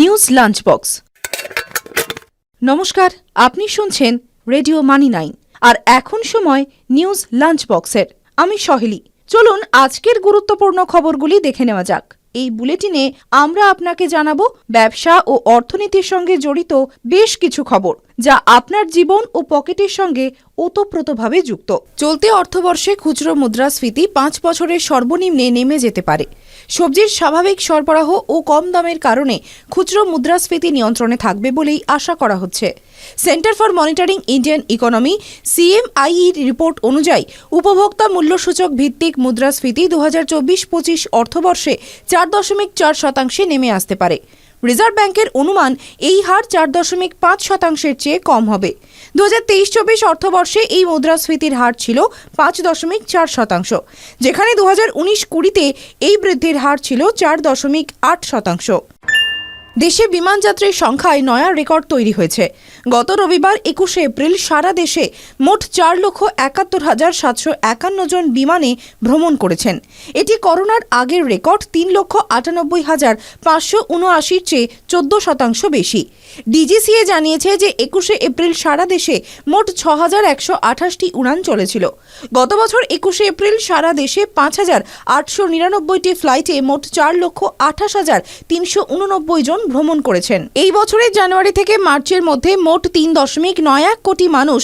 News lunch box নমস্কার, আপনি শুনছেন রেডিও মানি নাইন, আর এখন সময় নিউজ লাঞ্চ বক্সের আমি সহেলি। চলুন আজকের গুরুত্বপূর্ণ খবরগুলি দেখে নেওয়া যাক। এই বুলেটিনে আমরা আপনাকে জানাব ব্যবসা ও অর্থনীতির সঙ্গে জড়িত বেশ কিছু খবর, যা আপনার জীবন ও পকেটের সঙ্গে ওতপ্রোতভাবে যুক্ত। চলতি অর্থবর্ষে খুচরো মুদ্রাস্ফীতি পাঁচ বছরের সর্বনিম্নে নেমে যেতে পারে। সবজির স্বাভাবিক সরবরাহ ও কম দামের কারণে খুচরো মুদ্রাস্ফীতি নিয়ন্ত্রণে থাকবে বলেই আশা করা হচ্ছে। Centre for monitoring Indian economy, সিএমআইইর report অনুযায়ী উপভোক্তা মূল্যসূচক ভিত্তিক মুদ্রাস্ফীতি দু হাজার চব্বিশ পঁচিশ অর্থবর্ষে চার দশমিক চার শতাংশে নেমে আসতে পারে। রিজার্ভ ব্যাংকের অনুমান এই হার চার দশমিক পাঁচ শতাংশের চেয়ে কম হবে। দু হাজার তেইশ চব্বিশ অর্থবর্ষে এই মুদ্রাস্ফীতির হার ছিল পাঁচ দশমিক চার শতাংশ, যেখানে দু হাজার উনিশ কুড়িতে এই বৃদ্ধির হার ছিল চার দশমিক আট শতাংশ। দেশে বিমানযাত্রীর সংখ্যায় নয়া রেকর্ড তৈরি হয়েছে। গত রবিবার একুশে এপ্রিল সারা দেশে মোট চার লক্ষ একাত্তর হাজার সাতশো একান্ন জন বিমানে ভ্রমণ করেছেন। এটি করোনার আগের রেকর্ড তিন লক্ষ আটানব্বই হাজার পাঁচশো উনআশির চেয়ে চোদ্দ শতাংশ বেশি। ডিজিসিএ জানিয়েছে যে একুশে এপ্রিল সারা দেশে মোট ছ হাজার একশো আঠাশটি উড়ান চলেছিল। গত বছর একুশে এপ্রিল সারা দেশে পাঁচ হাজার আটশো নিরানব্বইটি ফ্লাইটে মোট চার লক্ষ আঠাশ হাজার তিনশো উননব্বই জন ভ্রমণ করেছেন। এই বছরের জানুয়ারি থেকে মার্চের মধ্যে মোট তিন দশমিক নয় এক কোটি মানুষ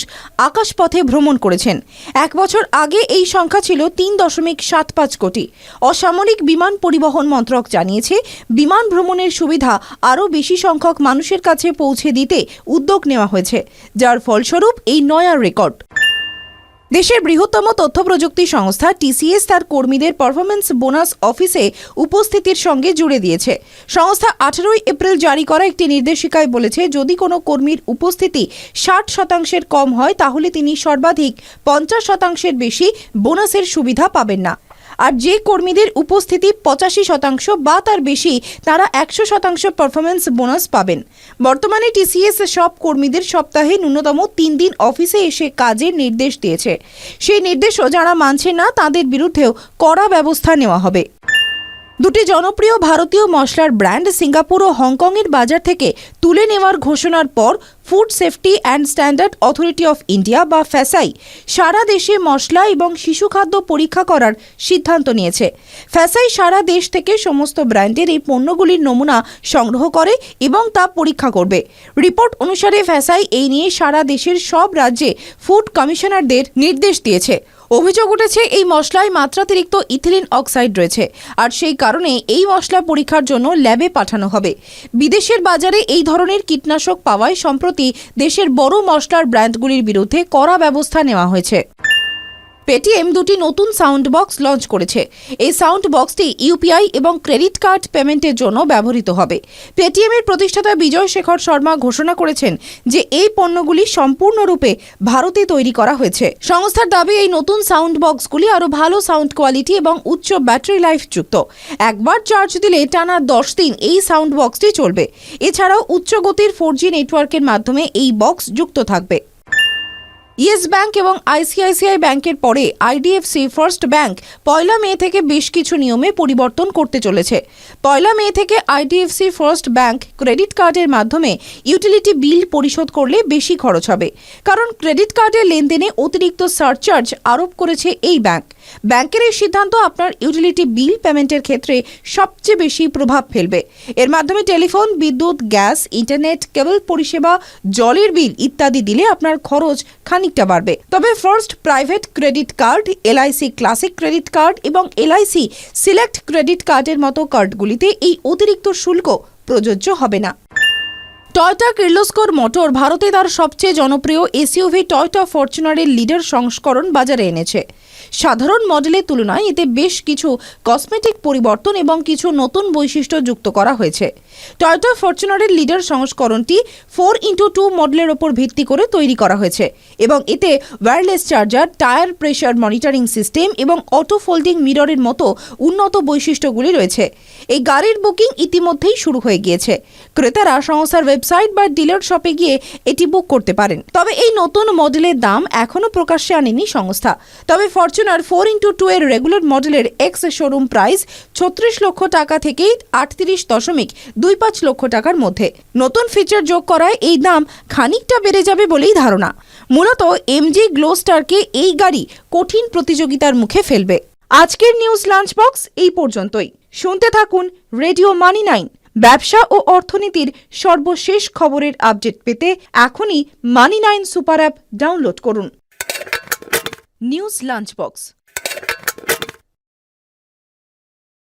আকাশপথে ভ্রমণ করেছেন। এক বছর আগে এই সংখ্যা ছিল তিন দশমিক সাত পাঁচ কোটি। অসামরিক বিমান পরিবহন মন্ত্রক জানিয়েছে, বিমান ভ্রমণের সুবিধা আরও বেশি সংখ্যক মানুষের কাছে পৌঁছে দিতে উদ্যোগ নেওয়া হয়েছে, যার ফলস্বরূপ এই নয়া রেকর্ড। দেশের বৃহত্তম তথ্য প্রযুক্তি সংস্থা টিসিএস তার কর্মীদের পারফরমেন্স বোনাস অফিসে উপস্থিতির সঙ্গে জুড়ে দিয়েছে। সংস্থা আঠারোই এপ্রিল জারি করা একটি নির্দেশিকায় বলেছে, যদি কোনো কর্মীর উপস্থিতি ষাট শতাংশের কম হয়, তাহলে তিনি সর্বাধিক পঞ্চাশ শতাংশের বেশি বোনাসের সুবিধা পাবেন না। আর যে কর্মীদের উপস্থিতি পঁচাশি শতাংশ বা তার বেশি, তারা একশো শতাংশ পারফরমেন্স বোনাস পাবেন। বর্তমানে টিসিএস সব কর্মীদের সপ্তাহে ন্যূনতম তিন দিন অফিসে এসে কাজের নির্দেশ দিয়েছে। সেই নির্দেশও যারা মানছে না, তাদের বিরুদ্ধেও কড়া ব্যবস্থা নেওয়া হবে। দুটি জনপ্রিয় ভারতীয় মশলার ব্র্যান্ড সিঙ্গাপুর ও হংকংয়ের বাজার থেকে তুলে নেওয়ার ঘোষণার পর food safety and standard authority of India বা ফ্যাসাই সারা দেশে মশলা এবং শিশু খাদ্য পরীক্ষা করার সিদ্ধান্ত নিয়েছে। ফ্যাসাই সারা দেশ থেকে সমস্ত ব্র্যান্ডের এই পণ্যগুলির নমুনা সংগ্রহ করে এবং তা পরীক্ষা করবে। রিপোর্ট অনুসারে ফ্যাসাই এই নিয়ে সারা দেশের সব রাজ্যে ফুড কমিশনারদের নির্দেশ দিয়েছে। অভিযোগ উঠেছে, এই মশলায় মাত্রাতিরিক্ত ইথিলিন অক্সাইড রয়েছে আর সেই কারণে এই মশলা পরীক্ষার জন্য ল্যাবে পাঠানো হবে। বিদেশের বাজারে এই ধরনের কীটনাশক পাওয়ায় সম্প্রতি দেশের বড় মশলার ব্র্যান্ডগুলির বিরুদ্ধে কড়া ব্যবস্থা নেওয়া হয়েছে। পেটিএম দুটি নতুন সাউন্ড বক্স লঞ্চ করেছে। এই সাউন্ড বক্সটি ইউপিআই এবং ক্রেডিট কার্ড পেমেন্টের জন্য ব্যবহৃত হবে। পেটিএমের প্রতিষ্ঠাতা বিজয় শেখর শর্মা ঘোষণা করেছেন যে এই পণ্যগুলি সম্পূর্ণরূপে ভারতে তৈরি করা হয়েছে। সংস্থার দাবি, এই নতুন সাউন্ড বক্সগুলি আরও ভালো সাউন্ড কোয়ালিটি এবং উচ্চ ব্যাটারি লাইফ যুক্ত। একবার চার্জ দিলে টানা দশ দিন এই সাউন্ড বক্সটি চলবে। এছাড়াও উচ্চ গতির ফোর জি নেটওয়ার্কের মাধ্যমে এই বক্স যুক্ত থাকবে। ইয়েস ব্যাংক এবং আইসিআইসিআই ব্যাংকের পরে আইডিএফসি, ফার্স্ট ব্যাংক পয়লা মে থেকে বেশ কিছু নিয়মে পরিবর্তন করতে চলেছে। পয়লা মে থেকে আইডিএফসি, ফার্স্ট ব্যাংক ক্রেডিট কার্ডের মাধ্যমে ইউটিলিটি বিল পরিশোধ করলে বেশি খরচ হবে। কারণ ক্রেডিট কার্ডের লেনদেনে অতিরিক্ত সারচার্জ আরোপ করেছে এই ব্যাংক। ব্যাংকের এই সিদ্ধান্ত আপনার ইউটিলিটি বিল পেমেন্টের ক্ষেত্রে সবচেয়ে বেশি প্রভাব ফেলবে। এর মাধ্যমে টেলিফোন, বিদ্যুৎ, গ্যাস ইন্টারনেট কেবল পরিষেবা, জলের বিল ইত্যাদি দিলে আপনার খরচ খানিকটা বাড়বে। তবে first private credit card LIC classic credit card এবং এলআইসি সিলেক্ট ক্রেডিট কার্ডের মতো কার্ডগুলিতে এই অতিরিক্ত শুল্ক প্রযোজ্য হবে না। টয়টা কির্লোস্কোর মোটর ভারতে তার সবচেয়ে জনপ্রিয় এসইউভি টয়টা ফরচুনারের লিডার সংস্করণ বাজারে এনেছে। সাধারণ মডেলের তুলনায় এতে বেশ কিছু কসমেটিক পরিবর্তন এবং কিছু নতুন বৈশিষ্ট্য যুক্ত করা হয়েছে। টয়টা ফরচুনারের লিডার সংস্করণটি ফোর ইন্টু টু মডেলের ওপর ভিত্তি করে তৈরি করা হয়েছে এবং এতে wireless charger tyre pressure monitoring system এবং অটো ফোল্ডিং মিররের মতো উন্নত বৈশিষ্ট্যগুলি রয়েছে। এই গাড়ির বুকিং ইতিমধ্যেই শুরু হয়ে গিয়েছে। ক্রেতারা সংস্থার ওয়েবসাইট বা ডিলার শপে গিয়ে এটি বুক করতে পারেন। তবে এই নতুন মডেলের দাম এখনও প্রকাশ্যে আনেনি সংস্থা। তবে Fortuner Fortuner four into two এর রেগুলার মডেলের এক্স শোরুম প্রাইস ছত্রিশ লক্ষ টাকা থেকে আটত্রিশ দশমিক দুই পাঁচ লক্ষ টাকার মধ্যে। নতুন ফিচার যোগ করায় এই দাম খানিকটা বেড়ে যাবে বলেই ধারণা। মূলত এমজি গ্লোস্টারকে এই গাড়ি কঠিন প্রতিযোগিতার মুখে ফেলবে। আজকের নিউজ লাঞ্চ বক্স এই পর্যন্তই। শুনতে থাকুন রেডিও মানি নাইন ব্যবসা ও অর্থনীতির সর্বশেষ খবরের আপডেট পেতে এখনই Money Nine super app download করুন। News lunch box